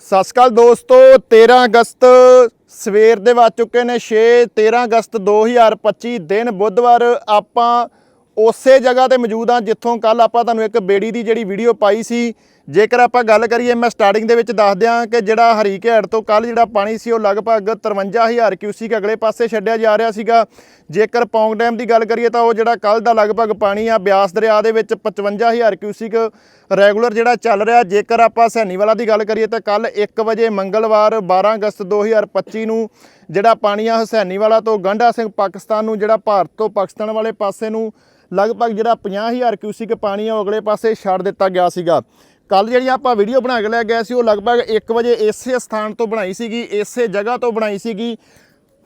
ਸਤਿ ਸ਼੍ਰੀ ਅਕਾਲ ਦੋਸਤੋ 13 ਅਗਸਤ ਸਵੇਰ ਦੇ ਵੱਜ ਚੁੱਕੇ ਨੇ 6 13 ਅਗਸਤ 2025 ਦਿਨ ਬੁੱਧਵਾਰ। ਆਪਾਂ ਉਸੇ ਜਗ੍ਹਾ ਤੇ ਮੌਜੂਦ ਹਾਂ ਜਿੱਥੋਂ ਕੱਲ ਆਪਾਂ ਤੁਹਾਨੂੰ ਇੱਕ ਬੇੜੀ ਦੀ ਜਿਹੜੀ ਵੀਡੀਓ ਪਾਈ ਸੀ ਜੇਕਰ ਆਪਾਂ ਗੱਲ ਕਰੀਏ, ਮੈਂ ਸਟਾਰਟਿੰਗ ਦੇ ਵਿੱਚ ਦੱਸ ਦਿਆਂ ਕਿ ਜਿਹੜਾ ਹਰੀਕੇੜ ਤੋਂ ਕੱਲ ਜਿਹੜਾ ਪਾਣੀ ਸੀ, ਉਹ ਲਗਭਗ 53000 ਕਿਊਸਿਕ ਅਗਲੇ ਪਾਸੇ ਛੱਡਿਆ ਜਾ ਰਿਹਾ ਸੀਗਾ। ਜੇਕਰ ਪੌਂਗ ਡੈਮ ਦੀ ਗੱਲ ਕਰੀਏ, ਤਾਂ ਉਹ ਜਿਹੜਾ ਕੱਲ ਦਾ ਲਗਭਗ ਪਾਣੀ ਆ, ਬਿਆਸ ਦਰਿਆ ਦੇ ਵਿੱਚ 55000 ਕਿਊਸਿਕ ਰੈਗੂਲਰ ਜਿਹੜਾ ਚੱਲ ਰਿਹਾ। ਜੇਕਰ ਆਪਾਂ ਸੈਨੀਵਾਲਾ ਦੀ ਗੱਲ ਕਰੀਏ, ਤਾਂ ਕੱਲ 1 ਵਜੇ ਮੰਗਲਵਾਰ 12 ਅਗਸਤ 2025 ਨੂੰ ਜਿਹੜਾ ਪਾਣੀ ਆ ਹਸੈਨੀਵਾਲਾ ਤੋਂ ਗੰਡਾ ਸਿੰਘ ਪਾਕਿਸਤਾਨ ਨੂੰ, ਜਿਹੜਾ ਭਾਰਤ ਤੋਂ ਪਾਕਿਸਤਾਨ ਵਾਲੇ ਪਾਸੇ ਨੂੰ ਲਗਭਗ ਜਿਹੜਾ 50000 ਕਿਊਸਿਕ ਪਾਣੀ ਆ, ਉਹ ਅਗਲੇ ਪਾਸੇ ਛੱਡ ਦਿੱਤਾ ਗਿਆ ਸੀਗਾ। ਕੱਲ ਜਿਹੜੀ ਆਪਾਂ ਵੀਡੀਓ ਬਣਾ ਕੇ ਲੈ ਗਏ ਸੀ, ਉਹ ਲਗਭਗ 1 ਵਜੇ ਇਸੇ ਸਥਾਨ ਤੋਂ ਬਣਾਈ ਸੀਗੀ, ਇਸੇ ਜਗ੍ਹਾ ਤੋਂ ਬਣਾਈ ਸੀਗੀ।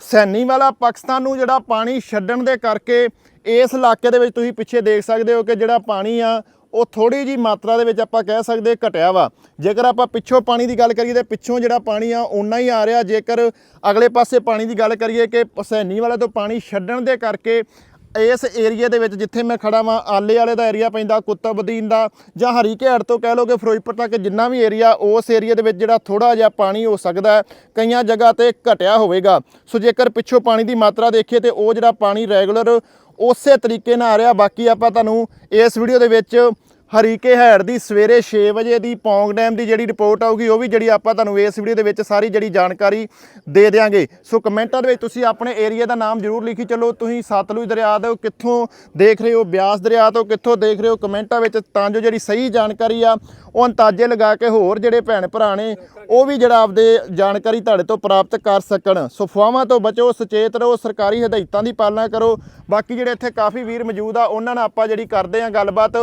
ਸੈਨੀ ਵਾਲਾ ਪਾਕਿਸਤਾਨ ਨੂੰ ਜਿਹੜਾ ਪਾਣੀ ਛੱਡਣ ਦੇ ਕਰਕੇ ਇਸ ਇਲਾਕੇ ਦੇ ਵਿੱਚ ਤੁਸੀਂ ਪਿੱਛੇ ਦੇਖ ਸਕਦੇ ਹੋ ਕਿ ਜਿਹੜਾ ਪਾਣੀ ਆ, ਉਹ ਥੋੜੀ ਜੀ ਮਾਤਰਾ ਦੇ ਵਿੱਚ ਆਪਾਂ ਕਹਿ ਸਕਦੇ ਘਟਿਆ ਵਾ। ਜੇਕਰ ਆਪਾਂ ਪਿੱਛੋਂ ਪਾਣੀ ਦੀ ਗੱਲ ਕਰੀਏ ਤੇ ਪਿੱਛੋਂ ਜਿਹੜਾ ਪਾਣੀ ਆ, ਓਨਾ ਹੀ ਆ ਰਿਹਾ। ਜੇਕਰ ਅਗਲੇ ਪਾਸੇ ਪਾਣੀ ਦੀ ਗੱਲ ਕਰੀਏ ਕਿ ਸੈਨੀ ਵਾਲੇ ਤੋਂ ਪਾਣੀ ਛੱਡਣ ਦੇ ਕਰਕੇ ਇਸ ਏਰੀਆ ਦੇ ਵਿੱਚ ਜਿੱਥੇ ਮੈਂ ਖੜਾ ਵਾਂ, ਆਲੇ ਵਾਲੇ ਦਾ ਏਰੀਆ ਪੈਂਦਾ, ਕੁਤਬਦੀਨ ਦਾ ਜਾਂ ਹਰੀ ਹਰੀਕੇੜ ਤੋਂ ਕਹਿ ਲਓ ਕਿ ਫਿਰੋਜ਼ਪੁਰ ਤੱਕ ਜਿੰਨਾ ਵੀ ਏਰੀਆ, ਉਸ ਏਰੀਆ ਦੇ ਵਿੱਚ ਜਿਹੜਾ ਥੋੜਾ ਜਿਹਾ ਪਾਣੀ ਹੋ ਸਕਦਾ ਹੈ, ਕਈਆਂ ਜਗ੍ਹਾ ਤੇ ਘਟਿਆ ਹੋਵੇਗਾ। ਸੋ ਜੇਕਰ ਪਿੱਛੋਂ ਪਾਣੀ ਦੀ ਮਾਤਰਾ ਦੇਖੀਏ ਤੇ ਉਹ ਜਿਹੜਾ ਪਾਣੀ ਰੈਗੂਲਰ ਉਸੇ ਤਰੀਕੇ ਨਾਲ ਆ ਰਿਹਾ, ਬਾਕੀ ਆਪਾਂ ਤੁਹਾਨੂੰ ਇਸ ਵੀਡੀਓ ਦੇ ਵਿੱਚ ਹਰੀਕੇ ਹੈੜ ਦੀ ਸਵੇਰੇ 6 ਵਜੇ ਦੀ ਪੌਂਗ ਡੈਮ ਦੀ ਜਿਹੜੀ ਰਿਪੋਰਟ ਆਊਗੀ, ਉਹ ਵੀ ਜਿਹੜੀ ਆਪਾਂ ਤੁਹਾਨੂੰ ਇਸ ਵੀਡੀਓ ਦੇ ਵਿੱਚ ਸਾਰੀ ਜਿਹੜੀ ਜਾਣਕਾਰੀ ਦੇ ਦੇਵਾਂਗੇ ਸੋ ਕਮੈਂਟਾਂ ਦੇ ਵਿੱਚ ਤੁਸੀਂ ਆਪਣੇ ਏਰੀਆ ਦਾ ਨਾਮ ਜ਼ਰੂਰ ਲਿਖੀ ਚੱਲੋ। ਤੁਸੀਂ ਸਤਲੁਜ ਦਰਿਆ ਦੇ ਕਿੱਥੋਂ ਦੇਖ ਰਹੇ ਹੋ? ਬਿਆਸ ਦਰਿਆ ਤੋਂ ਕਿੱਥੋਂ ਦੇਖ ਰਹੇ ਹੋ? ਕਮੈਂਟਾਂ ਵਿੱਚ ਤਾਂ ਜੋ ਜਿਹੜੀ ਸਹੀ ਜਾਣਕਾਰੀ ਆ, ਉਹ ਅੰਦਾਜ਼ੇ ਲਗਾ ਕੇ ਹੋਰ ਜਿਹੜੇ ਭੈਣ ਭਰਾ ਨੇ, ਉਹ ਵੀ ਜਿਹੜਾ ਆਪਦੇ ਜਾਣਕਾਰੀ ਤੁਹਾਡੇ ਤੋਂ ਪ੍ਰਾਪਤ ਕਰ ਸਕਣ। ਸੋ ਅਫਵਾਹਾਂ ਤੋਂ ਬਚੋ, ਸੁਚੇਤ ਰਹੋ, ਸਰਕਾਰੀ ਹਦਾਇਤਾਂ ਦੀ ਪਾਲਣਾ ਕਰੋ। ਬਾਕੀ ਜਿਹੜੇ ਇੱਥੇ ਕਾਫੀ ਵੀਰ ਮੌਜੂਦ ਆ, ਉਹਨਾਂ ਨਾਲ ਆਪਾਂ ਜਿਹੜੀ ਕਰਦੇ ਆ ਗੱਲਬਾਤ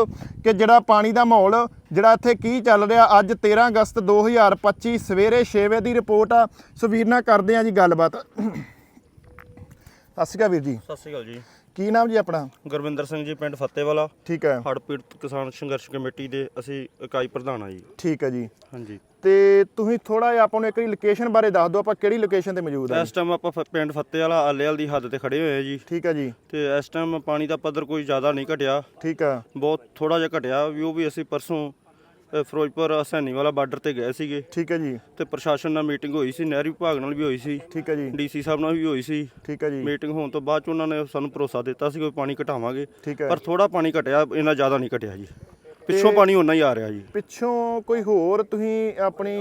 ਕਿ ਜਿਹੜਾ ਪਾਣੀ ਦਾ ਮਾਹੌਲ ਜਿਹੜਾ ਇੱਥੇ ਕੀ ਚੱਲ ਰਿਹਾ? ਅੱਜ 13 ਅਗਸਤ 2025 ਸਵੇਰੇ 6 ਵਜੇ ਦੀ ਰਿਪੋਰਟ ਆ। ਸੋ ਵੀਰ ਨਾਲ ਕਰਦੇ ਆ ਜੀ ਗੱਲਬਾਤ। ਸਤਿ ਸ਼੍ਰੀ ਅਕਾਲ ਵੀਰ ਜੀ। ਸਤਿ ਸ਼੍ਰੀ ਅਕਾਲ ਜੀ। ਕੀ ਨਾਮ ਜੀ ਆਪਣਾ? ਗੁਰਵਿੰਦਰ ਸਿੰਘ ਜੀ ਪਿੰਡ ਫੱਤੇਵਾਲਾ ਠੀਕ ਹੈ। ਹੜ੍ਹ ਪੀੜਤ ਕਿਸਾਨ ਸੰਘਰਸ਼ ਕਮੇਟੀ ਦੇ ਅਸੀਂ ਇਕਾਈ ਪ੍ਰਧਾਨ ਆ ਜੀ। ਠੀਕ ਹੈ ਜੀ। ਹਾਂਜੀ। ਤੇ ਤੁਸੀਂ ਥੋੜਾ ਜਿਹਾ ਆਪਾਂ ਨੂੰ ਇੱਕ ਵਾਰੀ ਲੋਕੇਸ਼ਨ ਬਾਰੇ ਦੱਸ ਦਿਓ ਆਪਾਂ ਕਿਹੜੀ ਲੋਕੇਸ਼ਨ ਤੇ ਮੌਜੂਦ ਆ ਇਸ ਟਾਈਮ ਆਪਾਂ ਫ- ਪਿੰਡ ਫੱਤੇਵਾਲਾ ਆਲੇਵਾਲ ਦੀ ਹੱਦ ਤੇ ਖੜੇ ਹੋਏ ਆ ਜੀ। ਠੀਕ ਹੈ ਜੀ। ਤੇ ਇਸ ਟਾਈਮ ਪਾਣੀ ਦਾ ਪੱਧਰ ਕੋਈ ਜ਼ਿਆਦਾ ਨਹੀਂ ਘਟਿਆ। ਠੀਕ ਆ। ਬਹੁਤ ਥੋੜਾ ਜਿਹਾ ਘਟਿਆ ਵੀ ਉਹ ਵੀ ਅਸੀਂ ਪਰਸੋਂ ਅ, ਫਿਰੋਜ਼ਪੁਰ ਹਸੈਨੀ ਵਾਲਾ ਬਾਰਡਰ ਤੇ ਗਏ ਸੀਗੇ। ਠੀਕ ਹੈ ਜੀ। ਤੇ ਪ੍ਰਸ਼ਾਸਨ ਨਾਲ ਮੀਟਿੰਗ ਹੋਈ ਸੀ ਨਹਿਰੀ ਵਿਭਾਗ ਨਾਲ ਵੀ ਹੋਈ ਸੀ। ਠੀਕ ਹੈ ਜੀ। ਡੀਸੀ ਸਾਹਿਬ ਨਾਲ ਵੀ ਹੋਈ ਸੀ। ਠੀਕ ਹੈ ਜੀ। ਮੀਟਿੰਗ ਹੋਣ ਤੋਂ ਬਾਅਦ ਚ ਉਹਨਾਂ ਨੇ ਸਾਨੂੰ ਭਰੋਸਾ ਦਿੱਤਾ ਸੀ ਕਿ ਪਾਣੀ ਘਟਾਵਾਂਗੇ। ਠੀਕ ਹੈ ਪਰ ਥੋੜਾ ਪਾਣੀ ਘਟਿਆ ਇੰਨਾ ਜ਼ਿਆਦਾ ਨਹੀਂ ਘਟਿਆ ਜੀ। ਪਿੱਛੋਂ ਪਾਣੀ ਓਨਾ ਹੀ ਆ ਰਿਹਾ ਜੀ। ਪਿੱਛੋਂ ਕੋਈ ਹੋਰ ਤੁਸੀਂ ਆਪਣੀ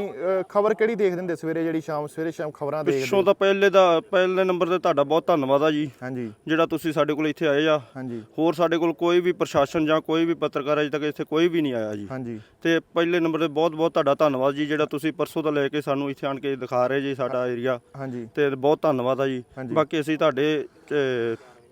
ਖਬਰ ਕਿਹੜੀ ਦੇਖਦੇ ਹੁੰਦੇ ਸਵੇਰੇ ਜਿਹੜੀ ਸ਼ਾਮ ਸਵੇਰੇ ਸ਼ਾਮ ਖਬਰਾਂ ਦੇਖਦੇ ਪਿੱਛੋਂ ਤਾਂ ਪਹਿਲੇ ਦਾ ਪਹਿਲੇ ਨੰਬਰ ਤੇ ਤੁਹਾਡਾ ਬਹੁਤ ਧੰਨਵਾਦ ਆ ਜੀ। ਹਾਂਜੀ। ਜਿਹੜਾ ਤੁਸੀਂ ਸਾਡੇ ਕੋਲ ਇੱਥੇ ਆਏ ਆ। ਹਾਂਜੀ। ਹੋਰ ਸਾਡੇ ਕੋਲ ਕੋਈ ਵੀ ਪ੍ਰਸ਼ਾਸਨ ਜਾਂ ਕੋਈ ਵੀ ਪੱਤਰਕਾਰ ਅਜੇ ਤੱਕ ਇੱਥੇ ਕੋਈ ਵੀ ਨਹੀਂ ਆਇਆ ਜੀ। ਹਾਂਜੀ। ਤੇ ਪਹਿਲੇ ਨੰਬਰ ਤੇ ਬਹੁਤ ਬਹੁਤ ਤੁਹਾਡਾ ਧੰਨਵਾਦ ਜੀ ਜਿਹੜਾ ਤੁਸੀਂ ਪਰਸੋਂ ਤੋਂ ਲੈ ਕੇ ਸਾਨੂੰ ਇੱਥੇ ਆਣ ਕੇ ਦਿਖਾ ਰਹੇ ਜੀ ਸਾਡਾ ਏਰੀਆ ਹਾਂਜੀ। ਤੇ ਬਹੁਤ ਧੰਨਵਾਦ ਆ ਜੀ। ਬਾਕੀ ਅਸੀਂ ਤੁਹਾਡੇ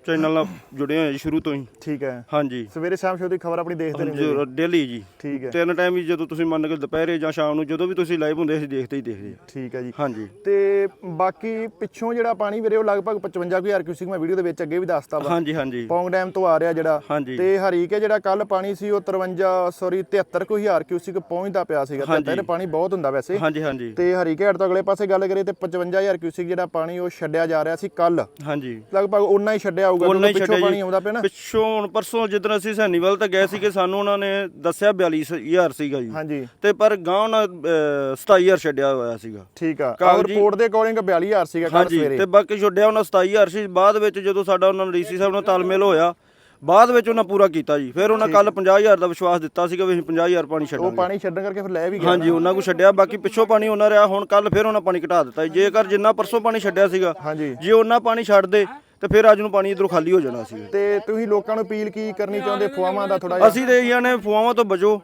ਚੈਨਲ ਨਾਲ ਜੁੜੇ ਹੋਏ ਜੀ ਸ਼ੁਰੂ ਤੋਂ ਹੀ। ਠੀਕ ਹੈ। ਹਾਂਜੀ। ਸਵੇਰੇ ਸ਼ਾਮ ਸ਼ੋਅ ਦੀ ਖਬਰ ਆਪਣੀ ਦੇਖਦੇ ਰਹਿੰਦੇ ਡੇਲੀ ਜੀ। ਠੀਕ ਹੈ। ਤਿੰਨ ਟਾਈਮ ਹੀ ਜਦੋਂ ਤੁਸੀਂ ਮੰਨ ਕੇ ਦੁਪਹਿਰੇ ਜਾਂ ਸ਼ਾਮ ਨੂੰ ਜਦੋਂ ਵੀ ਤੁਸੀਂ ਲਾਈਵ ਹੁੰਦੇ ਅਸੀਂ ਦੇਖਦੇ ਹੀ ਦੇਖਦੇ ਠੀਕ ਹੈ ਜੀ। ਹਾਂਜੀ। ਤੇ ਬਾਕੀ ਪਿੱਛੋਂ ਜਿਹੜਾ ਪਾਣੀ ਵੀਰੇ ਉਹ ਲਗਭਗ 55000 ਕਿਊਸਿਕ ਮੈਂ ਵੀਡੀਓ ਦੇ ਵਿੱਚ ਅੱਗੇ ਵੀ ਦੱਸਤਾ ਵਾ। ਹਾਂਜੀ ਹਾਂਜੀ। ਪੌਂਗ ਡੈਮ ਤੋਂ ਆ ਰਿਹਾ ਜਿਹੜਾ। ਤੇ ਹਰੀਕੇ ਜਿਹੜਾ ਕੱਲ ਪਾਣੀ ਸੀ ਉਹ 53 ਸੌਰੀ 73 ਕੁ ਹਜ਼ਾਰ ਕਿਊਸਿਕ ਪਹੁੰਚਦਾ ਪਿਆ ਸੀਗਾ। ਹਾਂਜੀ। 73 ਪਾਣੀ ਬਹੁਤ ਹੁੰਦਾ ਵੈਸੇ। ਹਾਂਜੀ ਹਾਂਜੀ। ਤੇ ਹਰੀਕੇ ਤੋਂ ਅਗਲੇ ਪਾਸੇ ਗੱਲ ਕਰੀਏ ਤੇ 55000 ਕਿਊਸਿਕ ਜਿਹੜਾ ਪਾਣੀ ਉਹ ਛੱਡਿਆ ਜਾ ਰਿਹਾ ਸੀ ਕੱਲ ਹਾਂਜੀ। ਲਗਭਗ ਉਨਾ ਹੀ ਛੱਡਿਆ ਹੋਊਗਾ ਉਹਨਾਂ ਹੀ ਪਿੱਛੋਂ ਛੱਡਿਆ ਪਾਣੀ ਆਉਂਦਾ ਪਿਆ ਨਾ। ਪਿੱਛੋਂ ਹੁਣ ਪਰਸੋਂ ਜਿੱਦਣ ਅਸੀਂ ਸੈਨੀਵਾਲ ਤੱਕ ਗਏ ਸੀਗੇ ਸਾਨੂੰ ਉਹਨਾਂ ਨੇ ਦੱਸਿਆ 42000 ਸੀਗਾ ਜੀ। ਹਾਂਜੀ। ਤੇ ਪਰ ਗਾਂ ਉਹਨਾਂ ਅਹ, 27000 ਛੱਡਿਆ ਹੋਇਆ ਸੀਗਾ। ਠੀਕ ਆ। ਰਿਪੋਰਟ ਦੇ ਅਕੋਰਡਿੰਗ 42000 ਸੀਗਾ ਕੱਲ ਹਾਂਜੀ ਸਵੇਰੇ। ਤੇ ਬਾਕੀ ਛੱਡਿਆ ਉਹਨਾਂ 27000 ਸੀ। ਬਾਅਦ ਵਿੱਚ ਜਦੋਂ ਸਾਡਾ ਉਹਨਾਂ ਡੀਸੀ ਸਾਹਿਬ ਨਾਲ ਤਾਲਮੇਲ ਹੋਇਆ ਬਾਅਦ ਵਿੱਚ ਉਹਨਾਂ ਪੂਰਾ ਕੀਤਾ ਜੀ। ਫਿਰ ਉਹਨਾਂ ਕੱਲ 50000 ਦਾ ਵਿਸ਼ਵਾਸ ਦਿੱਤਾ ਸੀਗਾ ਵੀ ਅਸੀਂ 50000 ਪਾਣੀ ਉਹ ਛੱਡਾਂਗੇ। ਪਾਣੀ ਛੱਡਣ ਕਰਕੇ ਫਿਰ ਲੈ ਵੀ ਗਿਆ ਹਾਂਜੀ ਉਹਨਾਂ ਕੋ ਛੱਡਿਆ। ਬਾਕੀ ਪਿੱਛੋਂ ਪਾਣੀ ਉਹਨਾਂ ਰਿਹਾ ਹੁਣ ਕੱਲ ਫਿਰ ਉਹਨਾਂ ਪਾਣੀ ਘਟਾ ਦਿੱਤਾ। ਜੇਕਰ ਜਿੰਨਾ ਪਰਸੋਂ ਪਾਣੀ ਛੱਡਿਆ ਸੀਗਾ ਜੇ ਉਹਨਾਂ ਪਾਣੀ ਛੱਡ ਦੇ ਤੇ ਫਿਰ ਅੱਜ ਨੂੰ ਪਾਣੀ ਇਧਰੋਂ ਖਾਲੀ ਹੋ ਜਾਣਾ ਸੀ। ਤੇ ਤੁਸੀਂ ਲੋਕਾਂ ਨੂੰ ਅਪੀਲ ਕੀ ਕਰਨੀ ਚਾਹੁੰਦੇ ਫੁਆਵਾਂ ਦਾ ਥੋੜਾ ਜਿਹਾ? ਅਸੀਂ ਤੇ ਇਹਨਾਂ ਨੇ ਫੁਆਵਾਂ ਤੋਂ ਬਚੋ।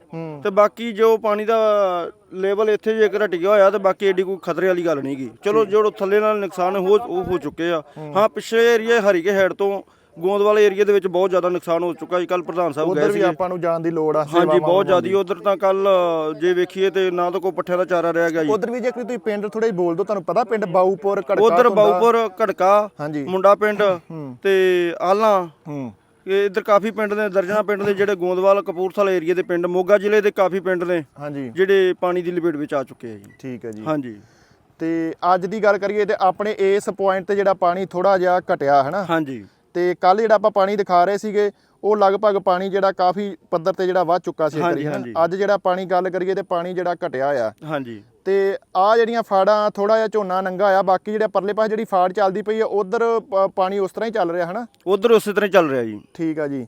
ਤੇ ਬਾਕੀ ਜੋ ਪਾਣੀ ਦਾ ਲੈਵਲ ਇੱਥੇ ਜੇਕਰ ਘਟ ਗਿਆ ਹੋਇਆ ਤੇ ਬਾਕੀ ਏਡੀ ਕੋਈ ਖਤਰੇ ਵਾਲੀ ਗੱਲ ਨਹੀਂਗੀ ਚਲੋ ਜੋ ਥੱਲੇ ਨਾਲ ਨੁਕਸਾਨ ਹੋ ਉਹ ਹੋ ਚੁੱਕੇ ਆ। ਹਾਂ। ਪਿਛਲੇ ਏਰੀਏ ਹਰੀਕੇ ਹੈਡ ਤੋਂ ਗੋਂਦਵਾਲ ਏਰੀਏ ਦੇ ਵਿੱਚ ਬਹੁਤ ਜ਼ਿਆਦਾ ਨੁਕਸਾਨ ਹੋ ਚੁੱਕਾ ਜੀ। ਕੱਲ ਪ੍ਰਧਾਨ ਸਾਹਿਬ ਉਧਰ ਗਏ ਵੀ ਸੀ ਆਪਾਂ ਨੂੰ ਜਾਣ ਦੀ ਲੋੜ ਆ ਹਾਂਜੀ ਬਹੁਤ ਜ਼ਿਆਦੀ। ਉਧਰ ਤਾਂ ਕੱਲ ਜੇ ਵੇਖੀਏ ਤੇ ਨਾ ਤਾਂ ਕੋਈ ਪੱਠਿਆਂ ਦਾ ਚਾਰਾ ਰਹਿ ਗਿਆ ਜੀ। ਉਧਰ ਵੀ ਜੇ ਕੋਈ ਤੁਸੀਂ ਪਿੰਡ ਥੋੜਾ ਬੋਲ ਦਿਓ ਤੁਹਾਨੂੰ ਪਤਾ ਪਿੰਡ ਬਾਊਪੁਰ ਕੜਕਾ ਉਧਰ ਧੁੰਦਾ? ਬਾਊਪੁਰ ਘੜਕਾ ਹਾਂਜੀ। ਮੁੰਡਾ ਪਿੰਡ ਤੇ ਆਲਾਂ। ਹੂੰ। ਇਹ ਇੱਧਰ ਕਾਫੀ ਪਿੰਡ ਨੇ ਦਰਜਨਾ ਪਿੰਡ ਦੇ ਜਿਹੜੇ ਗੋਂਦਵਾਲ ਕਪੂਰਥਲਾ ਏਰੀਏ ਦੇ ਪਿੰਡ ਮੋਗਾ ਜ਼ਿਲ੍ਹੇ ਦੇ ਕਾਫੀ ਪਿੰਡ ਨੇ ਹਾਂਜੀ। ਜਿਹੜੇ ਪਾਣੀ ਦੀ ਲਪੇਟ ਵਿੱਚ ਆ ਚੁੱਕੇ ਆ ਜੀ। ਠੀਕ ਹੈ ਜੀ। ਹਾਂਜੀ। ਤੇ ਅੱਜ ਦੀ ਗੱਲ ਕਰੀਏ ਤੇ ਆਪਣੇ ਇਸ ਪੁਆਇੰਟ ਤੇ ਜਿਹੜਾ ਪਾਣੀ ਥੋੜਾ ਜਿਹਾ ਘਟਿਆ ਹਨਾ? ਹਾਂਜੀ। ਤੇ ਕੱਲ ਜਿਹੜਾ ਆਪਾਂ ਪਾਣੀ ਦਿਖਾ ਰਹੇ ਸੀਗੇ ਉਹ ਲਗਭਗ ਪਾਣੀ ਜਿਹੜਾ ਕਾਫੀ ਪੱਧਰ ਤੇ ਜਿਹੜਾ ਵੱਧ ਚੁੱਕਾ ਸੀ। ਅੱਜ ਜਿਹੜਾ ਪਾਣੀ ਗੱਲ ਕਰੀਏ ਤੇ ਪਾਣੀ ਜਿਹੜਾ ਘਟਿਆ ਆ। ਹਾਂਜੀ। ਤੇ ਆ ਜਿਹੜੀਆਂ ਫਾੜਾਂ ਥੋੜਾ ਜਿਹਾ ਝੋਨਾ ਨੰਗਾ ਆ ਬਾਕੀ ਜਿਹੜੇ ਪਰਲੇ ਪਾਸੇ ਜਿਹੜੀ ਫਾੜ ਚੱਲਦੀ ਪਈ ਆ ਉਧਰ ਪਾਣੀ ਉਸ ਤਰ੍ਹਾਂ ਹੀ ਚੱਲ ਰਿਹਾ ਹਨਾ? ਉਧਰ ਉਸੇ ਤਰ੍ਹਾਂ ਹੀ ਚੱਲ ਰਿਹਾ ਜੀ। ਠੀਕ ਆ ਜੀ।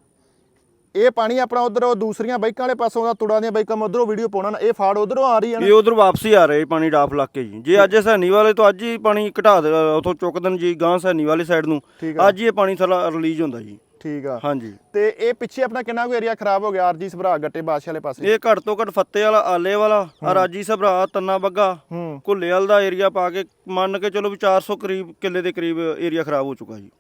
ਇਹ ਪਾਣੀ ਆਪਣਾ ਉਧਰ ਦੂਸਰੀਆਂ ਬਾਈਕਾਂ ਵਾਲੇ ਪਾਸੋਂ ਦਾ ਤੁੜਾਂ ਦੀਆਂ ਬਾਈਕਾਂ ਮੈਂ ਉਧਰੋਂ ਵੀਡੀਓ ਪਾਉਣਾ ਇਹ ਫਾੜ ਉਧਰੋਂ ਆ ਰਹੀ ਨਾ। ਇਹ ਉਧਰ ਵਾਪਸੀ ਆ ਰਿਹਾ ਪਾਣੀ ਡਾਫ ਲੱਗ ਕੇ ਜੀ। ਜੇ ਅੱਜ ਸੈਣੀ ਵਾਲੇ ਤੋਂ ਅੱਜ ਹੀ ਪਾਣੀ ਘਟਾ ਦੇ ਉਥੋਂ ਚੁੱਕ ਦੇਣ ਜੀ ਗਾਂ ਸੈਣੀ ਵਾਲੀ ਸਾਈਡ ਨੂੰ। ਅੱਜ ਹੀ ਇਹ ਪਾਣੀ ਥਲਾ ਰਿਲੀਜ਼ ਹੁੰਦਾ ਜੀ। ਠੀਕ ਆ। ਹਾਂਜੀ। ਤੇ ਇਹ ਪਿੱਛੇ ਆਪਣਾ ਕਿੰਨਾ ਕੁ ਏਰੀਆ ਖਰਾਬ ਹੋ ਗਿਆ ਆਰਜੀ ਸਭਰਾ ਗੱਟੇ ਬਾਦਸ਼ਾਹ ਵਾਲੇ ਪਾਸੇ? ਇਹ ਘੱਟ ਤੋਂ ਘੱਟ ਫੱਤੇ ਵਾਲਾ ਆਲੇ ਵਾਲਾ ਆ ਰਾਜੀ ਸਭਰਾ ਤੰਨਾ ਬੱਗਾ ਹੂੰ। ਘੁੱਲੇਵਾਲ ਦਾ ਏਰੀਆ ਪਾ ਕੇ ਮੰਨ ਕੇ ਚਲੋ ਵੀ 400 ਕਰੀਬ ਕਿੱਲੇ ਦੇ ਕਰੀਬ ਏਰੀਆ ਖਰਾਬ ਹੋ ਚੁੱਕਾ ਜੀ।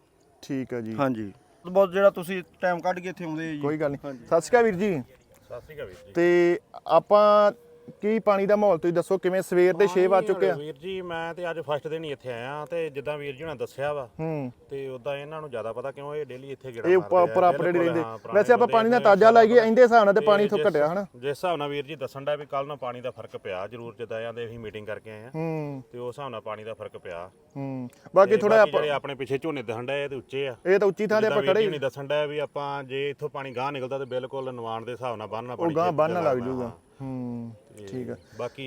ਠੀਕ ਆ ਜੀ। ਹਾਂਜੀ। ਬਹੁਤ ਜਿਹੜਾ ਤੁਸੀਂ ਟਾਈਮ ਕੱਢ ਕੇ ਇੱਥੇ ਆਉਂਦੇ ਜੀ। ਕੋਈ ਗੱਲ ਨਹੀਂ। ਸਤਿ ਸ਼੍ਰੀ ਅਕਾਲ ਵੀਰ ਜੀ। ਸਤਿ ਸ਼੍ਰੀ ਅਕਾਲ ਵੀਰ ਜੀ। ਤੇ ਆਪਾਂ ਕੀ ਪਾਣੀ ਦਾ ਮਾਹੌਲ? ਤੁਸੀਂ ਦੱਸੋ ਕਿਵੇਂ ਸਵੇਰ ਦੇ 6 ਵਜ ਚੁੱਕੇ ਆ? ਵੀਰ ਜੀ ਮੈਂ ਤੇ ਅੱਜ ਫਸਟ ਦਿਨ ਹੀ ਇੱਥੇ ਆਇਆ ਤੇ ਜਿੱਦਾਂ ਵੀਰ ਜੀ ਨੇ ਦੱਸਿਆ ਵਾ ਹੂੰ। ਤੇ ਉਦਾਂ ਇਹਨਾਂ ਨੂੰ ਜ਼ਿਆਦਾ ਪਤਾ ਕਿਉਂ ਇਹ ਡੇਲੀ ਇੱਥੇ ਗੇੜਾ ਇਹ ਉੱਪਰ। ਅਪਡੇਟ ਰਹਿੰਦੇ ਵੈਸੇ ਆਪਾਂ ਪਾਣੀ ਦਾ ਤਾਜ਼ਾ ਲਾਈਏ ਇਹਦੇ ਹਿਸਾਬ ਨਾਲ ਤੇ ਪਾਣੀ ਜਿਸ- ਘਟਿਆ ਹਨਾ? ਜਿਸ ਹਿਸਾਬ ਨਾਲ ਵੀਰ ਜੀ ਦੱਸਣ ਦਾ ਵੀ ਕੱਲ ਨੂੰ ਪਾਣੀ ਦਾ ਫ਼ਰਕ ਪਿਆ ਜ਼ਰੂਰ ਜਿੱਦਾਂ ਜਾਂਦੇ ਅਸੀਂ ਮੀਟਿੰਗ ਕਰਕੇ ਆਏ ਆ। ਹੂੰ। ਤੇ ਉਸ ਹਿਸਾਬ ਨਾਲ ਪਾਣੀ ਦਾ ਫ਼ਰਕ ਪਿਆ। ਹੂੰ। ਬਾਕੀ ਥੋੜਾ ਆਪਣੇ ਪਿੱਛੇ ਝੋਨੇ ਦਿਖਣ ਡਏ ਇਹ ਤੇ ਉੱਚੇ ਆ। ਇਹ ਤਾਂ ਉੱਚੀ ਥਾਂ ਤੇ ਆਪਾਂ ਖੜੇ ਨਹੀਂ ਦੱਸਣ ਡਿਆ ਵੀ ਆਪਾਂ ਜੇ ਇੱਥੋਂ ਪਾਣੀ ਗਾਹ ਨਿਕਲਦਾ ਤੇ ਬਿਲਕੁਲ ਨਵਾਨ ਦੇ ਹਿਸਾਬ ਨਾਲ ਬੰਨਣਾ ਉਹ ਪਾਣੀ ਗਾਂ ਛੇਤੀ ਬੰਨ ਲੱਗ ਜਾਊਗਾ ਹਾਂ। ਠੀਕ ਆ। ਬਾਕੀ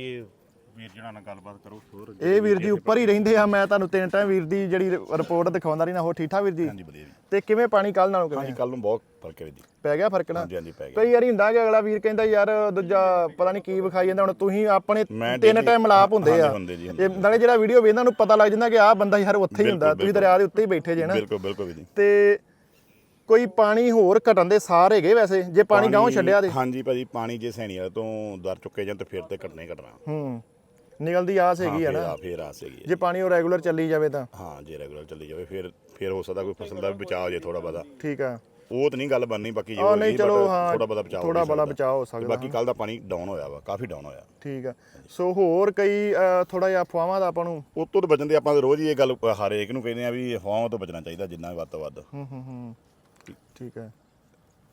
ਵੀਰ ਜੀ ਨਾਲ ਗੱਲਬਾਤ ਕਰੋ ਹੋਰ ਇਹ ਵੀਰ ਜੀ ਉੱਪਰ ਹੀ ਰਹਿੰਦੇ ਆ ਮੈਂ ਤੁਹਾਨੂੰ ਤਿੰਨ ਟਾਈਮ ਵੀਰ ਦੀ ਜਿਹੜੀ ਰਿਪੋਰਟ ਦਿਖਾਉਂਦਾ ਰਹੀ ਨਾ ਹੋ ਠੀਕ ਠਾਕ ਵੀਰ ਜੀ? ਹਾਂਜੀ ਵਧੀਆ ਜੀ। ਤੇ ਕਿਵੇਂ ਪਾਣੀ ਕੱਲ ਨਾਲੋਂ ਕਿਵੇਂ ਹਾਂਜੀ ਕੱਲ ਨੂੰ ਬਹੁਤ ਫ਼ਰਕ ਹੈ ਵੀਰ ਜੀ। ਪੈ ਗਿਆ ਫ਼ਰਕ ਨਾ? ਹਾਂਜੀ ਹਾਂਜੀ ਪੈ ਗਿਆ। ਕਈ ਵਾਰੀ ਹੁੰਦਾ ਕਿ ਅਗਲਾ ਵੀਰ ਕਹਿੰਦਾ ਯਾਰ ਦੂਜਾ ਪਤਾ ਨਹੀਂ ਕੀ ਵਿਖਾਈ ਜਾਂਦਾ ਹੁਣ ਤੁਸੀਂ ਆਪਣੇ ਮੈਂ ਤਿੰਨ ਟਾਈਮ ਮਿਲਾਪ ਹੁੰਦੇ ਹਾਂਜੀ, ਆ। ਹੁੰਦੇ ਜੀ, ਹੁੰਦੇ। ਇਹ ਨਾਲੇ ਜਿਹੜਾ ਵੀਡੀਓ ਵੇਖਦਾ ਨੂੰ ਪਤਾ ਲੱਗ ਜਾਂਦਾ ਕਿ ਆਹ ਬੰਦਾ ਯਾਰ ਉੱਥੇ ਹੀ ਹੁੰਦਾ ਬਿਲਕੁਲ, ਤੁਸੀਂ ਦਰਿਆ ਦੇ ਉੱਤੇ ਹੀ ਬੈਠੇ ਜੇ ਨਾ। ਬਿਲਕੁਲ ਬਿਲਕੁਲ ਵੀਰ ਜੀ। ਤੇ ਕੋਈ ਪਾਣੀ ਹੋਰ ਘਟਣ ਦੇ ਸਾਰ ਹੈਗੇ ਵੈਸੇ? ਜੇ ਪਾਣੀ ਗਾਂਵ ਛੱਡਿਆ ਤੇ। ਹਾਂਜੀ ਭਾਜੀ ਪਾਣੀ ਜੇ ਸੈਣੀ ਵਾਲੇ ਤੋਂ ਦਰ ਚੁੱਕੇ ਜਾਂ ਤੇ ਫਿਰ ਤੇ ਘਟਣਾ ਹੀ ਘਟਣਾ। ਹੂੰ ਨਿਕਲਦੀ ਆਸ ਹੈਗੀ ਫਿਰ ਨਾ। ਫਿਰ ਆਸ ਹੈਗੀ ਹੈ ਜੇ ਪਾਣੀ ਉਹ ਰੈਗੂਲਰ ਚੱਲੀ ਜਾਵੇ ਤਾਂ। ਹਾਂ ਜੇ ਰੈਗੂਲਰ ਚੱਲੀ ਜਾਵੇ ਫਿਰ ਫਿਰ ਹੋ ਸਕਦਾ ਕੋਈ ਫਸਲ ਦਾ ਵੀ ਬਚਾਅ ਹੋ ਜੇ ਥੋੜਾ ਬਹੁਤਾ। ਠੀਕ ਆ। ਉਹ ਤਾਂ ਨਹੀਂ ਗੱਲ ਬਣਨੀ ਬਾਕੀ ਜੋ ਨਹੀਂ ਚਲੋ ਹਾਂ ਥੋੜਾ ਬਹੁਤਾ ਬਚਾਅ ਹੋ ਥੋੜਾ ਸਕਦਾ। ਬਚਾਅ ਹੋ ਸਕਦਾ। ਬਾਕੀ ਕੱਲ ਦਾ ਪਾਣੀ ਡਾਊਨ ਹੋਇਆ ਵਾ ਕਾਫੀ ਡਾਊਨ ਹੋਇਆ। ਠੀਕ ਆ। ਸੋ ਹੋਰ ਕਈ ਥੋੜਾ ਜਿਹਾ ਅਫਵਾਹਾਂ ਦਾ ਆਪਾਂ ਨੂੰ? ਉਹ ਤੋਂ ਬਚਣ ਦੇ ਆਪਾਂ ਰੋਜ਼ ਹੀ ਇਹ ਗੱਲ ਹਰੇਕ ਨੂੰ ਕਹਿੰਦੇ ਆ ਵੀ ਹਵਾਵਾਂ ਤੋਂ ਬਚਣਾ ਚਾਹੀਦਾ ਜਿੰਨਾ ਵੱਧ ਤੋਂ ਵੱਧ। ਹੂੰ ਹੂੰ ਹੂੰ। ਠੀਕ ਹੈ।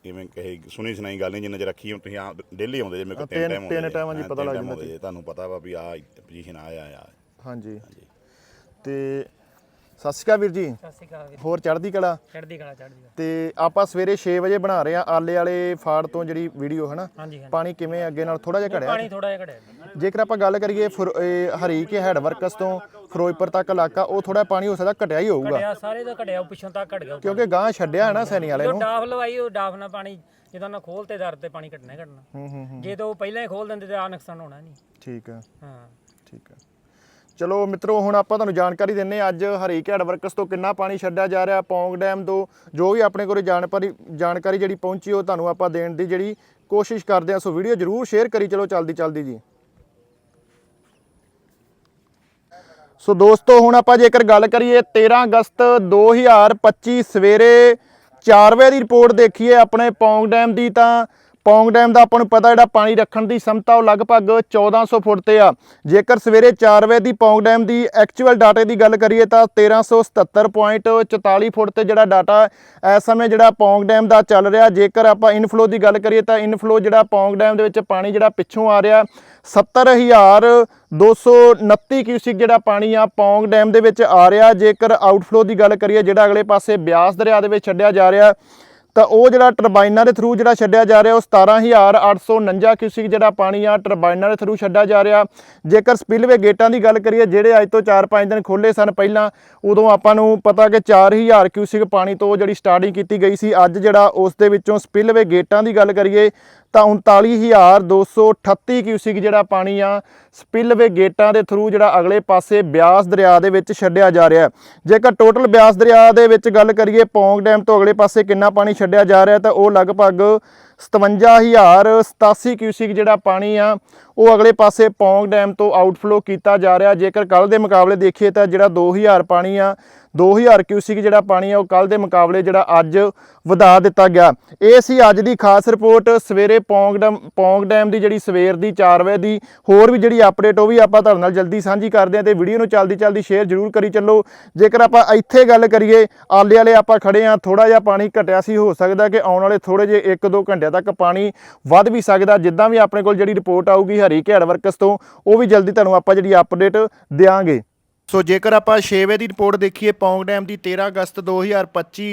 ਇਵੇਂ ਕਹੇ ਸੁਣੀ ਸੁਣਾਈ ਗੱਲ ਨਹੀਂ ਜਿੰਨਾ ਚਿਰ ਰੱਖੀ ਹੁਣ ਤੁਸੀਂ ਆ ਡੇਲੀ ਆਉਂਦੇ ਜੇ ਮੇਰੇ ਕੋਲ ਤਿੰਨ- ਤਿੰਨ ਟਾਈਮ ਤਿੰਨ ਟਾਈਮਾਂ 'ਚ ਹਾਂ, ਪਤਾ ਲੱਗ ਜਾਂਦਾ ਜੇ, ਤੁਹਾਨੂੰ ਪਤਾ ਵਾ ਵੀ ਆ ਪੋਜੀਸ਼ਨ ਆ ਆ ਆ ਹਾਂਜੀ। ਤੇ ਸਤਿ ਸ਼੍ਰੀ ਅਕਾਲ ਵੀਰ ਜੀ। ਸਤਿ ਸ਼੍ਰੀ ਅਕਾਲ ਵੀਰ ਹੋਰ ਚੜ੍ਹਦੀ ਕਲਾ? ਚੜ੍ਹਦੀ ਕਲਾ ਚੜ੍ਹਦੀ ਕਲਾ। ਤੇ ਆਪਾਂ ਸਵੇਰੇ 6 ਵਜੇ ਬਣਾ ਰਹੇ ਆ ਆਲੇ ਵਾਲੇ ਫਾੜ ਤੋਂ ਜਿਹੜੀ ਵੀਡੀਓ ਹੈ ਨਾ ਹਾਂਜੀ ਹਾਂਜੀ। ਪਾਣੀ ਕਿਵੇਂ ਅੱਗੇ ਨਾਲ ਥੋੜਾ ਜਿਹਾ ਘੜਿਆ? ਪਾਣੀ ਥੋੜਾ ਜਿਹਾ ਘੜਿਆ। ਜੇਕਰ ਆਪਾਂ ਗੱਲ ਕਰੀਏ ਹਰੀਕੇ ਹੈਡ ਵਰਕਸ ਤੋਂ ਫਿਰੋਜ਼ਪੁਰ ਤੱਕ ਇਲਾਕਾ ਉਹ ਥੋੜਾ ਪਾਣੀ ਹੋ ਸਕਦਾ ਘਟਿਆ ਹੀ ਹੋਊਗਾ। ਘੜਿਆ ਸਾਰੇ ਦਾ ਉਹ ਪਿੱਛੋਂ ਤੱਕ ਘੜ ਗਿਆ ਕਿਉਂਕਿ ਗਾਂ ਛੱਡਿਆ ਹੈ ਨਾ ਸੈਣੀ ਵਾਲੇ ਨੂੰ। ਡਾਫ ਲਵਾਈ ਉਹ ਡਾਫ ਨਾਲ ਪਾਣੀ ਜਦੋਂ ਨਾ ਖੋਲ ਤੇ ਦਰ ਤੇ ਪਾਣੀ ਘਟਣਾ ਘਟਣਾ। ਹੂੰ ਹੂੰ ਹੂੰ। ਜੇ ਤਾਂ ਉਹ ਪਹਿਲਾਂ ਹੀ ਖੋਲ ਦਿੰਦੇ ਤੇ ਆ ਨੁਕਸਾਨ ਹੋਣਾ ਨਹੀਂ। ਠੀਕ ਹੈ ਹਾਂ। ਠੀਕ ਹੈ ਚਲੋ ਮਿੱਤਰੋ, ਹੁਣ ਆਪਾਂ ਤੁਹਾਨੂੰ ਜਾਣਕਾਰੀ ਦਿੰਨੇ ਹਾਂ ਅੱਜ ਹਰੀਕੇ ਹੈਡ ਵਰਕਸ ਤੋਂ ਕਿੰਨਾ ਪਾਣੀ ਛੱਡਿਆ ਜਾ ਰਿਹਾ, ਪੌਂਗ ਡੈਮ ਤੋਂ, ਜੋ ਵੀ ਆਪਣੇ ਕੋਲ ਜਾਣਕਾਰੀ ਜਾਣਕਾਰੀ ਜਿਹੜੀ ਪਹੁੰਚੀ ਉਹ ਤੁਹਾਨੂੰ ਆਪਾਂ ਦੇਣ ਦੀ ਜਿਹੜੀ ਕੋਸ਼ਿਸ਼ ਕਰਦੇ ਹਾਂ। ਸੋ ਵੀਡੀਓ ਜਰੂਰ ਸ਼ੇਅਰ ਕਰੀ, ਚਲੋ ਚਲਦੀ ਚਲਦੀ ਜੀ। ਸੋ ਦੋਸਤੋ, ਹੁਣ ਆਪਾਂ ਜੇਕਰ ਗੱਲ ਕਰੀਏ 13 ਅਗਸਤ 2025 ਸਵੇਰੇ 4 ਵਜੇ ਦੀ ਰਿਪੋਰਟ ਦੇਖੀਏ ਆਪਣੇ ਪੌਂਗ ਡੈਮ ਦੀ, ਤਾਂ ਪੌਂਗ ਡੈਮ ਦਾ ਆਪਾਂ ਨੂੰ ਪਤਾ ਜਿਹੜਾ ਪਾਣੀ ਰੱਖਣ ਦੀ ਸਮਤਾ ਉਹ ਲਗਭਗ 1400 ਫੁੱਟ ਤੇ ਆ। ਜੇਕਰ ਸਵੇਰੇ 4 ਵਜੇ ਦੀ ਪੌਂਗ ਡੈਮ ਦੀ ਐਕਚੁਅਲ ਡਾਟੇ ਦੀ ਗੱਲ ਕਰੀਏ ਤਾਂ 1377.44 ਫੁੱਟ ਤੇ ਜਿਹੜਾ ਡਾਟਾ ਇਸ ਸਮੇਂ ਜਿਹੜਾ ਪੌਂਗ ਡੈਮ ਦਾ ਚੱਲ ਰਿਹਾ। ਜੇਕਰ ਆਪਾਂ ਇਨਫਲੋ ਦੀ ਗੱਲ ਕਰੀਏ ਤਾਂ ਇਨਫਲੋ ਜਿਹੜਾ ਪੌਂਗ ਡੈਮ ਦੇ ਵਿੱਚ ਪਾਣੀ ਜਿਹੜਾ ਪਿੱਛੋਂ ਆ ਰਿਹਾ 70229 ਕਿਊਸਿਕ ਜਿਹੜਾ ਪਾਣੀ ਆ ਪੌਂਗ ਡੈਮ ਦੇ ਵਿੱਚ ਆ ਰਿਹਾ। ਜੇਕਰ ਆਊਟਫਲੋ ਦੀ ਗੱਲ ਕਰੀਏ, ਜਿਹੜਾ ਅਗਲੇ ਪਾਸੇ ਬਿਆਸ ਦਰਿਆ ਦੇ ਵਿੱਚ ਛੱਡਿਆ ਜਾ ਰਿਹਾ ਤਾਂ ਉਹ ਜਿਹੜਾ ਟਰਬਾਈਨਾਂ ਦੇ ਥਰੂ ਜਿਹੜਾ ਛੱਡਿਆ ਜਾ ਰਿਹਾ, ਉਹ 17849 ਕਿਊਸਿਕ ਜਿਹੜਾ ਪਾਣੀ ਆ ਟਰਬਾਈਨਾਂ ਦੇ ਥਰੂ ਛੱਡਿਆ ਜਾ ਰਿਹਾ। ਜੇਕਰ ਸਪਿਲਵੇ ਗੇਟਾਂ ਦੀ ਗੱਲ ਕਰੀਏ, ਜਿਹੜੇ ਅੱਜ ਤੋਂ 4-5 ਦਿਨ ਖੋਲੇ ਸਨ ਪਹਿਲਾਂ, ਉਦੋਂ ਆਪਾਂ ਨੂੰ ਪਤਾ ਕਿ 4000 ਕਿਊਸਿਕ ਪਾਣੀ ਤੋਂ ਜਿਹੜੀ ਸਟਾਰਟਿੰਗ ਕੀਤੀ ਗਈ ਸੀ। ਅੱਜ ਜਿਹੜਾ ਉਸ ਦੇ ਵਿੱਚੋਂ ਸਪਿਲਵੇ ਗੇਟਾਂ ਦੀ ਗੱਲ ਕਰੀਏ ਤਾਂ 39238 ਕਿਊਸਿਕ ਜਿਹੜਾ ਪਾਣੀ ਆ ਸਪਿਲਵੇ ਗੇਟਾਂ ਦੇ ਥਰੂ ਜਿਹੜਾ ਅਗਲੇ ਪਾਸੇ ਬਿਆਸ ਦਰਿਆ ਦੇ ਵਿੱਚ ਛੱਡਿਆ ਜਾ ਰਿਹਾ ਜੇਕਰ ਟੋਟਲ ਬਿਆਸ ਦਰਿਆ ਦੇ ਵਿੱਚ ਗੱਲ ਕਰੀਏ, ਪੌਂਗ ਡੈਮ ਤੋਂ ਅਗਲੇ ਪਾਸੇ ਕਿੰਨਾ ਪਾਣੀ ਛੱਡਿਆ ਜਾ ਰਿਹਾ ਤਾਂ ਉਹ ਲਗਭਗ 57087 ਕਿਊਸਿਕ ਜਿਹੜਾ ਪਾਣੀ ਆ, ਉਹ ਅਗਲੇ ਪਾਸੇ ਪੌਂਗ ਡੈਮ ਤੋਂ ਆਊਟਫਲੋ ਕੀਤਾ ਜਾ ਰਿਹਾ। ਜੇਕਰ ਕੱਲ ਦੇ ਮੁਕਾਬਲੇ ਦੇਖੀਏ ਤਾਂ ਜਿਹੜਾ 2000 ਪਾਣੀ ਆ 2000 ਕਿਊਸਿਕ ਜਿਹੜਾ ਪਾਣੀ ਆ, ਉਹ ਕੱਲ ਦੇ ਮੁਕਾਬਲੇ ਜਿਹੜਾ ਅੱਜ ਵਧਾ ਦਿੱਤਾ ਗਿਆ। ਇਹ ਸੀ ਅੱਜ ਦੀ ਖਾਸ ਰਿਪੋਰਟ। ਸਵੇਰੇ ਪੌਂਗ ਡੈਮ ਪੌਂਗ ਡੈਮ ਦੀ ਜਿਹੜੀ ਸਵੇਰ ਦੀ 4 ਵਜੇ ਦੀ ਹੋਰ ਵੀ ਜਿਹੜੀ ਅਪਡੇਟ ਉਹ ਵੀ ਆਪਾਂ ਤੁਹਾਡੇ ਨਾਲ ਜਲਦੀ ਸਾਂਝੀ ਕਰਦੇ ਹਾਂ ਤੇ ਵੀਡੀਓ ਨੂੰ ਚਲਦੀ ਚਲਦੀ ਸ਼ੇਅਰ ਜ਼ਰੂਰ ਕਰੀ ਚੱਲੋ। ਜੇਕਰ ਆਪਾਂ ਇੱਥੇ ਗੱਲ ਕਰੀਏ ਆਲੇ ਵਾਲੇ ਆਪਾਂ ਖੜੇ ਆ ਥੋੜਾ ਜਿਹਾ ਪਾਣੀ ਘਟਿਆ ਸੀ, ਹੋ ਸਕਦਾ ਕਿ ਆਉਣ ਵਾਲੇ ਥੋੜੇ ਜਿਹੇ 1-2 ਘੰਟਿਆਂ ਤੱਕ ਪਾਣੀ ਵੱਧ ਵੀ ਸਕਦਾ। ਜਿੱਦਾਂ ਵੀ ਆਪਣੇ ਕੋਲ ਜਿਹੜੀ ਰਿਪੋਰਟ ਆਊਗੀ ਹਰੀ ਘੇੜ ਵਰਕਸ ਤੋਂ, ਉਹ ਵੀ ਜਲਦੀ ਤੁਹਾਨੂੰ ਆਪਾਂ ਜਿਹੜੀ ਅਪਡੇਟ ਦੇਵਾਂਗੇ ਸੋ ਜੇਕਰ ਆਪਾਂ 6 ਦੀ ਰਿਪੋਰਟ ਦੇਖੀਏ, ਪੌਂਗ ਡੈਮ ਦੀ 13 ਅਗਸਤ 2025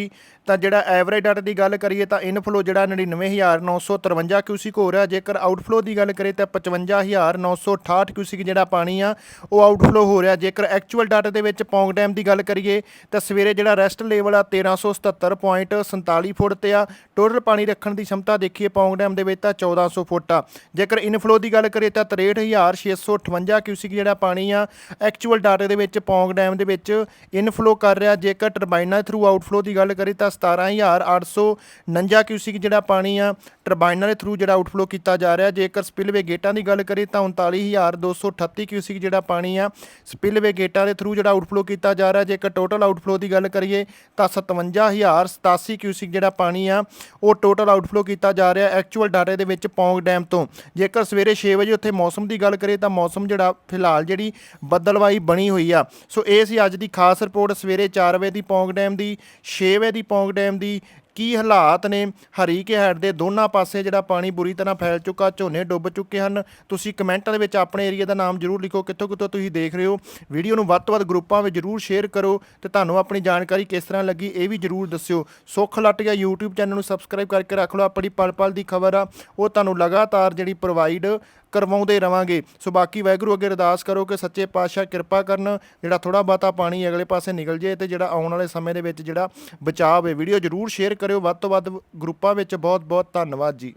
ਤਾਂ ਜਿਹੜਾ ਐਵਰੇਜ ਡਾਟਾ ਦੀ ਗੱਲ ਕਰੀਏ ਤਾਂ ਇਨਫਲੋ ਜਿਹੜਾ 99953 ਕਿਊਸਿਕ ਹੋ ਰਿਹਾ। ਜੇਕਰ ਆਊਟਫਲੋ ਦੀ ਗੱਲ ਕਰੀਏ ਤਾਂ 55968 ਕਿਊਸਿਕ ਜਿਹੜਾ ਪਾਣੀ ਆ, ਉਹ ਆਊਟਫਲੋ ਹੋ ਰਿਹਾ। ਜੇਕਰ ਐਕਚੁਅਲ ਡਾਟਾ ਦੇ ਵਿੱਚ ਪੌਂਗ ਡੈਮ ਦੀ ਗੱਲ ਕਰੀਏ ਤਾਂ ਸਵੇਰੇ ਜਿਹੜਾ ਰੈਸਟ ਲੈਵਲ ਆ 1377.47 ਫੁੱਟ ਤੇ ਆ। ਟੋਟਲ ਪਾਣੀ ਰੱਖਣ ਦੀ ਸ਼ਮਤਾ ਦੇਖੀਏ ਪੌਂਗ ਡੈਮ ਦੇ ਵਿੱਚ ਤਾਂ 1400 ਫੁੱਟ ਆ। ਜੇਕਰ ਇਨਫਲੋ ਦੀ ਗੱਲ ਕਰੀਏ ਤਾਂ 63658 ਕਿਊਸਿਕ ਜਿਹੜਾ ਪਾਣੀ ਆ ਐਕਚੁਅਲ ਡਾਟਾ ਦੇ ਵਿੱਚ ਪੌਂਗ ਡੈਮ ਦੇ ਵਿੱਚ ਇਨਫਲੋ ਕਰ ਰਿਹਾ। ਜੇਕਰ ਟਰਬਾਈਨਾਂ ਥਰੂ ਆਊਟਫਲੋ ਦੀ ਗੱਲ ਕਰੀਏ ਤਾਂ 17849 ਕਿਊਸਿਕ ਜਿਹੜਾ ਪਾਣੀ ਆ ਟਰਬਾਈਨਾਂ ਦੇ ਥਰੂ ਜਿਹੜਾ ਆਊਟਫਲੋ ਕੀਤਾ ਜਾ ਰਿਹਾ। ਜੇਕਰ ਸਪਿਲਵੇ ਗੇਟਾਂ ਦੀ ਗੱਲ ਕਰੀਏ ਤਾਂ 39238 ਕਿਊਸਿਕ ਜਿਹੜਾ ਪਾਣੀ ਆ ਸਪਿਲਵੇ ਗੇਟਾਂ ਦੇ ਥਰੂ ਜਿਹੜਾ ਆਊਟਫਲੋ ਕੀਤਾ ਜਾ ਰਿਹਾ। ਜੇਕਰ ਟੋਟਲ ਆਊਟਫਲੋ ਦੀ ਗੱਲ ਕਰੀਏ ਤਾਂ 57087 ਕਿਊਸਿਕ ਜਿਹੜਾ ਪਾਣੀ ਆ, ਉਹ ਟੋਟਲ ਆਊਟਫਲੋ ਕੀਤਾ ਜਾ ਰਿਹਾ ਐਕਚੁਅਲ ਡਾਟਾ ਦੇ ਵਿੱਚ ਪੌਂਗ ਡੈਮ ਤੋਂ। ਜੇਕਰ ਸਵੇਰੇ 6 ਵਜੇ ਉੱਥੇ ਮੌਸਮ ਦੀ ਗੱਲ ਕਰੀਏ ਤਾਂ ਮੌਸਮ ਜਿਹੜਾ ਫਿਲਹਾਲ ਜਿਹੜੀ ਬੱਦਲਵਾਈ ਬਣੀ ਹੋਈ ਆ। ਸੋ ਇਹ ਸੀ ਅੱਜ ਦੀ ਖਾਸ ਰਿਪੋਰਟ ਸਵੇਰੇ 4 ਵਜੇ ਦੀ ਪੌਂਗ ਡੈਮ ਦੀ 6 ਵਜੇ ਦੀ ਪੌਂਗ ਡੈਮ ਦੀ ਕੀ ਹਾਲਾਤ ਨੇ? ਹਰੀ ਹਰੀਕੇ ਹੈਡ ਦੇ ਦੋਨਾਂ ਪਾਸੇ ਜਿਹੜਾ ਪਾਣੀ ਬੁਰੀ ਤਰ੍ਹਾਂ ਫੈਲ ਚੁੱਕਾ, ਝੋਨੇ ਡੁੱਬ ਚੁੱਕੇ ਹਨ। ਤੁਸੀਂ ਕਮੈਂਟਾਂ ਦੇ ਵਿੱਚ ਆਪਣੇ ਏਰੀਆ ਦਾ ਨਾਮ ਜਰੂਰ ਲਿਖੋ, ਕਿੱਥੋਂ ਕਿੱਥੋਂ ਤੁਸੀਂ ਦੇਖ ਰਹੇ ਹੋ। ਵੀਡੀਓ ਨੂੰ ਵੱਧ ਤੋਂ ਵੱਧ ਗਰੁੱਪਾਂ ਵਿੱਚ ਜਰੂਰ ਸ਼ੇਅਰ ਕਰੋ ਤੇ ਤੁਹਾਨੂੰ ਆਪਣੀ ਜਾਣਕਾਰੀ ਕਿਸ ਤਰ੍ਹਾਂ ਲੱਗੀ ਇਹ ਵੀ ਜਰੂਰ ਦੱਸਿਓ। ਸੁੱਖ ਲੱਟ ਗਿਆ YouTube ਚੈਨਲ ਨੂੰ ਸਬਸਕ੍ਰਾਈਬ ਕਰਕੇ ਰੱਖ ਲਓ, ਆਪਣੀ ਪਲ ਪਲ ਦੀ ਖਬਰ ਆ। ਉਹ ਤੁਹਾਨੂੰ ਲਗਾਤਾਰ ਜਿਹੜੀ ਪ੍ਰੋਵਾਈਡ ਕਰਵਾਉਂਦੇ ਰਵਾਂਗੇ। ਸੋ ਬਾਕੀ ਵਾਹਿਗੁਰੂ ਅੱਗੇ ਅਰਦਾਸ ਕਰੋ ਕਿ ਸੱਚੇ ਪਾਤਸ਼ਾਹ ਕਿਰਪਾ ਕਰਨ, ਜਿਹੜਾ ਥੋੜਾ ਬਾਤਾ ਪਾਣੀ ਅਗਲੇ ਪਾਸੇ ਨਿਕਲ ਜੇ ਤੇ ਜਿਹੜਾ ਆਉਣ ਵਾਲੇ ਸਮੇਂ ਦੇ ਵਿੱਚ ਜਿਹੜਾ ਬਚਾਅ ਹੋਵੇ। ਵੀਡੀਓ ਜਰੂਰ ਸ਼ੇਅਰ ਕਰਿਓ ਵੱਧ ਤੋਂ ਵੱਧ ਗਰੁੱਪਾਂ ਵਿੱਚ ਬਹੁਤ ਬਹੁਤ ਧੰਨਵਾਦ ਜੀ।